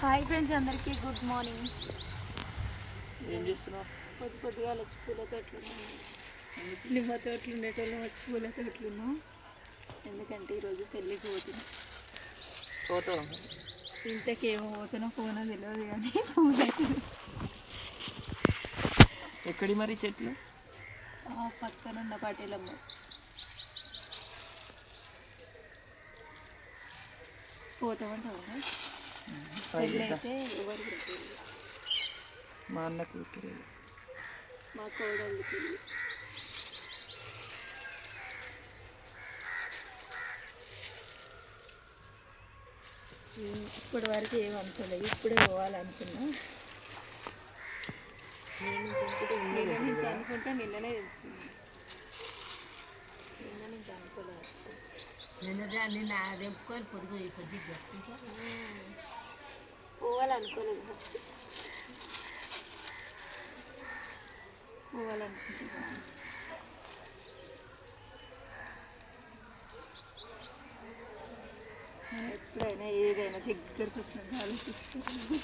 Hi friends అందరికీ good morning. ఏం చేస్తున్నావు? పొద్దు పొద్దుగా వచ్చి పూల తోటలు నిమ్మ తోటలు ఉండేటోళ్ళు వచ్చి పూల తోటలు ఉన్నాం ఎందుకంటే ఈరోజు పెళ్ళికి పోతున్నాం. ఫోటో ఇంతకి ఏమో పోతున్నా ఫోన్ తెలియదు కానీ ఫోన్ ఎక్కడి మరి చెట్లు? పక్కన ఉన్న పటేలమ్మ. పోతామంటావా? మా అన్న కూతురు మా పెళ్ళి ఇప్పటి వరకు ఏమనుకోలేదు ఇప్పుడే పోవాలనుకున్నా. నిన్న నుంచి అనుకుంటే నిన్ననే తెలుస్తుంది నిన్న నుంచి అనుకోలేదు. పోవాలనుకోలేదు ఫస్ట్. పోవాలనుకుంటున్నాను. నేను ఎప్పుడైనా ఏదైనా దగ్గరకు వచ్చినట్టు ఆలోచిస్తాను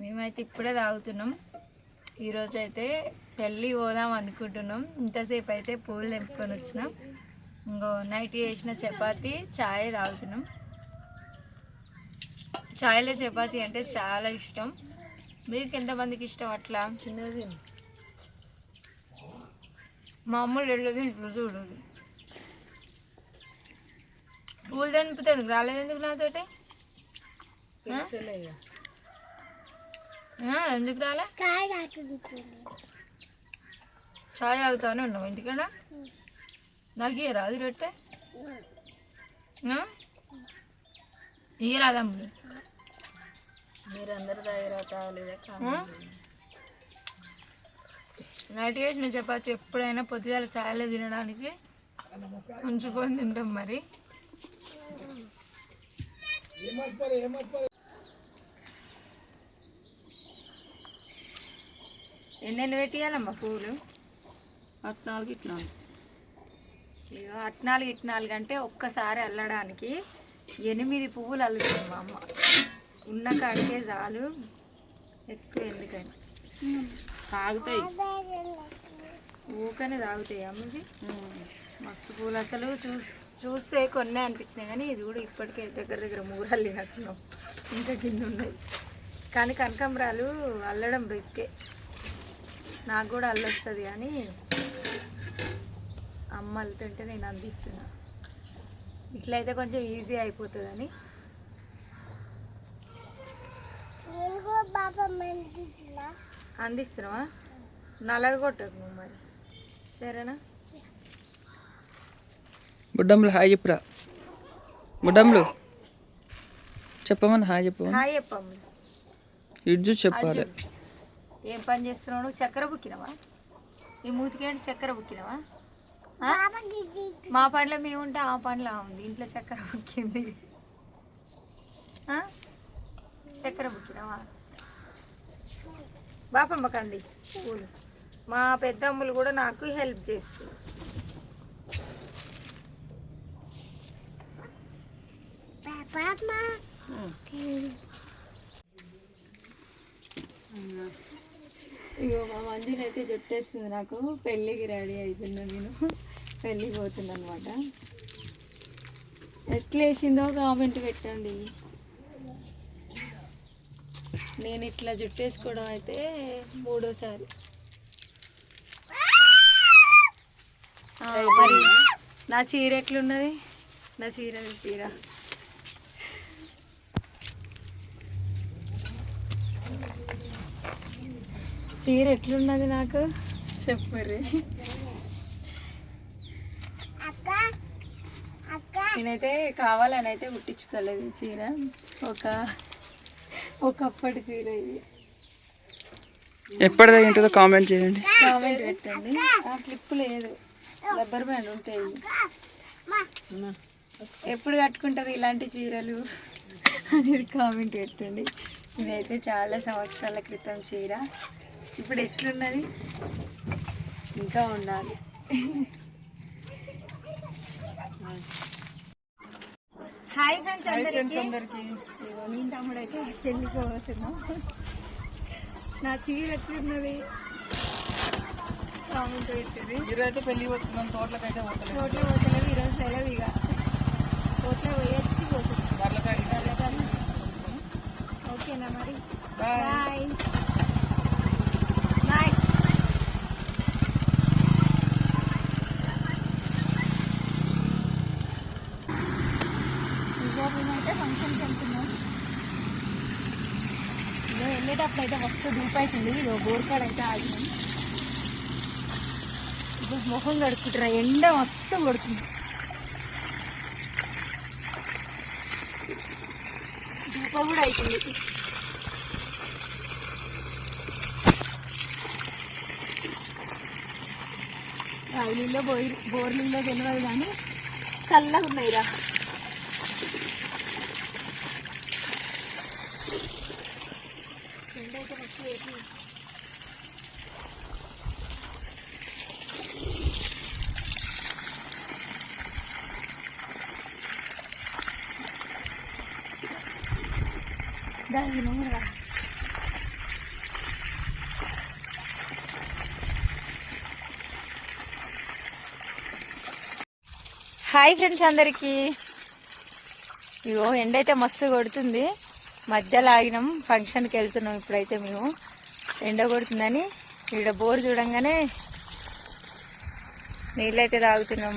మేమైతే ఇప్పుడే తాగుతున్నాం. ఈరోజు అయితే పెళ్ళి పోదాం అనుకుంటున్నాం. ఇంతసేపు అయితే పూలు తెంపుకొని వచ్చినాం. ఇంకో నైట్ చేసిన చపాతి చాయ్ తాగుతున్నాం. చాయ్లో చపాతి అంటే చాలా ఇష్టం. మీకు ఎంతమందికి ఇష్టం అట్లా? చిన్నది. మా అమ్మ వెళ్ళదు ఇంట్లో చూడదు పూలు తెంపుతుంది. రాలేదు ఎందుకు నాతోటి ఎందుకు రాలే? చాయ్ తాగుతానే ఉన్నావు ఇంటికాడ? నాకు ఇయ్య రాదు రొట్టె? ఇయ్య రాదమ్ముడు మీరందరూ దగ్గర తాగలేదా? నైట్ చేసిన చపాతి ఎప్పుడైనా పొద్దుగాల చాయలో తినడానికి ఉంచుకొని తింటాం మరి. ఎన్నెన్ని పెట్టియాలమ్మా పువ్వులు పద్నాలుగు ఇట్లా ఇక అట్నాలుగు ఇట్నాలుగు అంటే ఒక్కసారి అల్లడానికి ఎనిమిది పువ్వులు అల్లుతుంది మా అమ్మ. ఉన్న కాడికే చాలు. ఎక్కువ ఎందుకని. సాగుతాయి. ఊకనే తాగుతాయి అమ్మది మస్తు పూలు. అసలు చూసి చూస్తే కొన్నే అనిపించినాయి కానీ ఇది కూడా ఇప్పటికే దగ్గర దగ్గర మూడు అల్లినట్టున్నాం. ఇంకా కింద ఉన్నాయి. కానీ కనకాంబరాలు అల్లడం రిస్కే. నాకు కూడా అల్లొస్తుంది కానీ అమ్మ అల్లుతుంటే నేను అందిస్తున్నా. ఇట్లయితే కొంచెం ఈజీ అయిపోతుందని. అందిస్తున్నావా? నలగ కొట్టకు నువ్వు మరి. సరేనా? బుడ్డమ్లు హాయ్ చెప్పురా. బుడ్డమ్లు చెప్పమని హాయ్ చెప్పు హాయ్ చెప్పమ్మ ఇడ్జు చెప్పాలి. ఏం పని చేస్తున్నావు నువ్వు చక్కెర బుక్కినవా? ఈ మూతికేంటి చక్కెర బుక్కినవా? మా పండ్ల మేము ఉంటే ఆ పండ్ల ఉంది. ఇంట్లో చక్కెర బుక్కింది? చక్కెర బుక్కినవా? బాపమ్మ కంది పూలు. మా పెద్దమ్మలు కూడా నాకు హెల్ప్ చేస్తుంది ఇగో మా మంజులు అయితే జుట్టేస్తుంది నాకు. పెళ్ళికి రెడీ అవుతున్నా నేను. పెళ్ళికి పోతున్నా అనమాట ఎట్లా వేసిందో కామెంట్ పెట్టండి. నేను ఇట్లా జుట్టేసుకోవడం అయితే మూడోసారి. మరి నా చీర ఎట్లున్నది? నా చీర చీర చీర ఎట్లున్నది నాకు? చెప్పుర్రి. నేనైతే కావాలని అయితే కుట్టించుకోలేదు చీర. ఒక ఒకప్పటి చీర ఇది. ఎప్పటిదాకా ఏంటో కామెంట్ చేయండి. కామెంట్ పెట్టండి. ఆ క్లిప్ లేదు. రబ్బర్ బ్యాండ్ ఉంటాయి. ఎప్పుడు కట్టుకుంటుంది ఇలాంటి చీరలు అనేది కామెంట్ పెట్టండి. ఇదైతే చాలా సంవత్సరాల క్రితం చీర. ఇప్పుడు ఎట్లున్నది? ఇంకా ఉండాలి. హాయ్ ఫ్రెండ్స్ అందరికీ. నేను తమ్ముడు అయితే పెళ్ళికి పోతున్నాం నా చీర ఎట్లున్నది? కామెంట్ ఈరోజైతే పెళ్ళి పోతున్నాం తోటలకైతే తోటలో పోతలేవు ఈరోజు సెలవు ఇక తోటలో పోయొచ్చి పోతున్నాం. ఓకేనా మరి? బాయ్. అయితే ఫంక్షన్కి వెళ్తున్నాం. ఇదో వెళ్ళేటప్పుడు అయితే మస్తు దూపు అవుతుంది. ఇదో బోర్కాడ అయితే ఆగినాం. ఇప్పుడు మొహం కడుక్కుంటారా ఎండ మస్తు కొడుతుంది. దూప కూడా అవుతుంది రాయిలీలో బోయి బోర్లీలో తెలియదు కానీ చల్లగా ఉన్నాయిరా దాని నూనె హాయ్ ఫ్రెండ్స్ అందరికీ. ఇగో ఎండ అయితే మస్తు కొడుతుంది. మధ్యలో ఆగినాం ఫంక్షన్కి వెళ్తున్నాం ఇప్పుడైతే మేము. ఎండ కొడుతుందని ఇక్కడ బోర్ చూడంగానే నీళ్ళైతే తాగుతున్నాం.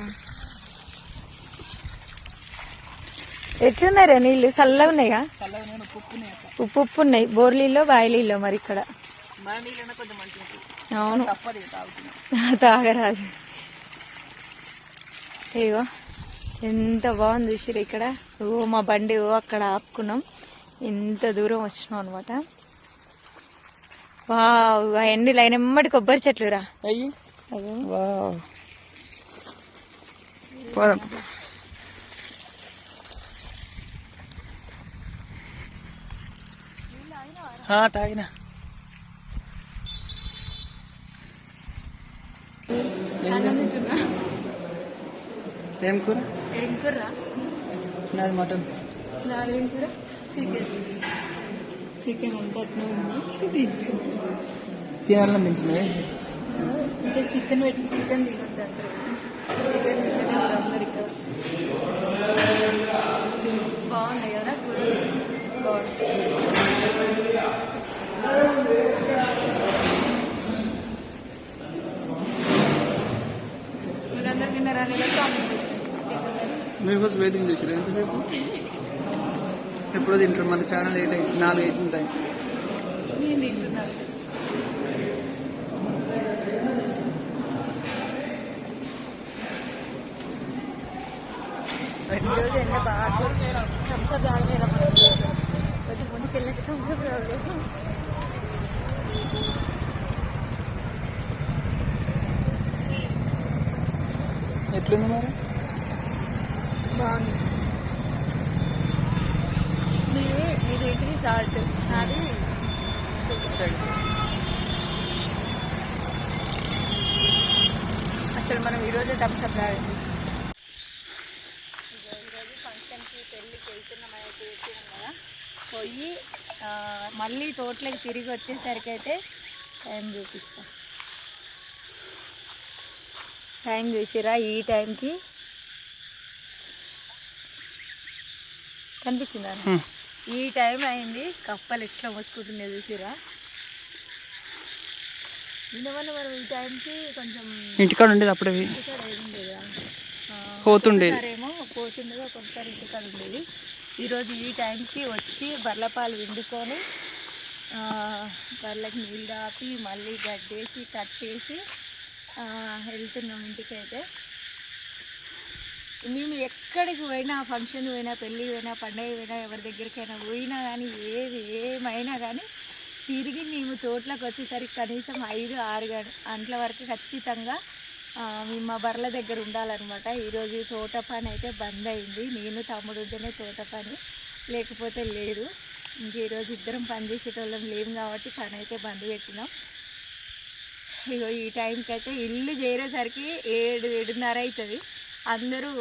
ఎట్లున్నారా నీళ్ళు? చల్లగా ఉన్నాయా ఉప్పు ఉప్పు ఉన్నాయి బోర్లీలో బాయిలీలో మరి ఇక్కడ. అవును. తాగరాదు. ఇగో ఎంత బాగుంది చూసిరు ఇక్కడ. ఓ మా బండి ఓ అక్కడ ఆపుకున్నాం. ఇంత దూరం వచ్చినాం అనమాట ఆ ఎండి లైన్ ఎమ్మటి కొబ్బరి చెట్లు రా. అయ్యి అయ్యో వావ్ పోదాం ఆ, తాగినా ఏం కూర ఏం కూర నాది మటన్ నాదేం కూర చికెన్ చికెన్ ఉంటుంది తినాలని తింటున్నావే ఇంకా చికెన్ పెట్టి చికెన్ తినొద్దు చికెన్ అవర్స్ వెయిటింగ్ చేసారు ఎంతసేపు? ఎప్పుడో తింటారు మన ఛానల్ లేట్ అయింది నాలుగు అవుతుంటాయి ఈరోజు ఎండ బాగా థమ్స్అప్ తాగలేదా కొంచెం ముందుకు వెళ్ళాక థమ్స్అప్ తాగలేదు ఎట్లుంది మరి? బాగుంది మీది మీది ఏంటిది సాల్ట్ నాది అసలు మనం ఈరోజే థమ్స్అప్ తాగండి ఈరోజు ఫంక్షన్కి పెళ్ళికి వెళ్తున్నామని అయితే చెప్పినాం కదా. పోయి మళ్ళీ తోటలోకి తిరిగి వచ్చేసరికి అయితే టైం చూపిస్తా. టైం చూసిరా ఈ టైంకి? కనిపించిందా. ఈ టైం అయింది. కప్పలు ఎట్లా మొత్తుకుంటున్నాయి చూసిరా నిన్నమన్న మనం ఈ టైంకి కొంచెం ఇంటికాడ ఉండేది అప్పుడే. ఇంటికాడ ఉండేదా? పోతుండేది. ఏమో పోతుండేది ఒక్కొక్కసారి ఇంటికాడ ఉండేది. ఈరోజు ఈ టైంకి వచ్చి బర్లపాలు విండుకొని ఆ, బర్రెలకు నీళ్ళు ఆపి మళ్ళీ గడ్డేసి కట్టేసి వెళ్తున్నాం ఇంటికి అయితే మేము ఎక్కడికి పోయినా ఫంక్షన్ పోయినా పెళ్ళి పోయినా పండగ పోయినా ఎవరి దగ్గరికైనా పోయినా కానీ ఏది ఏమైనా కానీ తిరిగి మేము తోటలోకి వచ్చేసరికి కనీసం ఐదు ఆరు గంటల వరకు ఖచ్చితంగా మేము మా బర్రెల దగ్గర ఉండాలన్నమాట. ఈరోజు తోట పని అయితే బంద్ అయింది. నేను తమ్ముడు ఉంటేనే తోట పని లేకపోతే లేదు. ఇంక ఈరోజు ఇద్దరం పని చేసేటోళ్ళం లేము కాబట్టి పని అయితే బంద్ పెట్టినాం. ఇగో ఈ టైంకి అయితే ఇల్లు చేరేసరికి ఏడు ఏడున్నర అవుతుంది అందరూ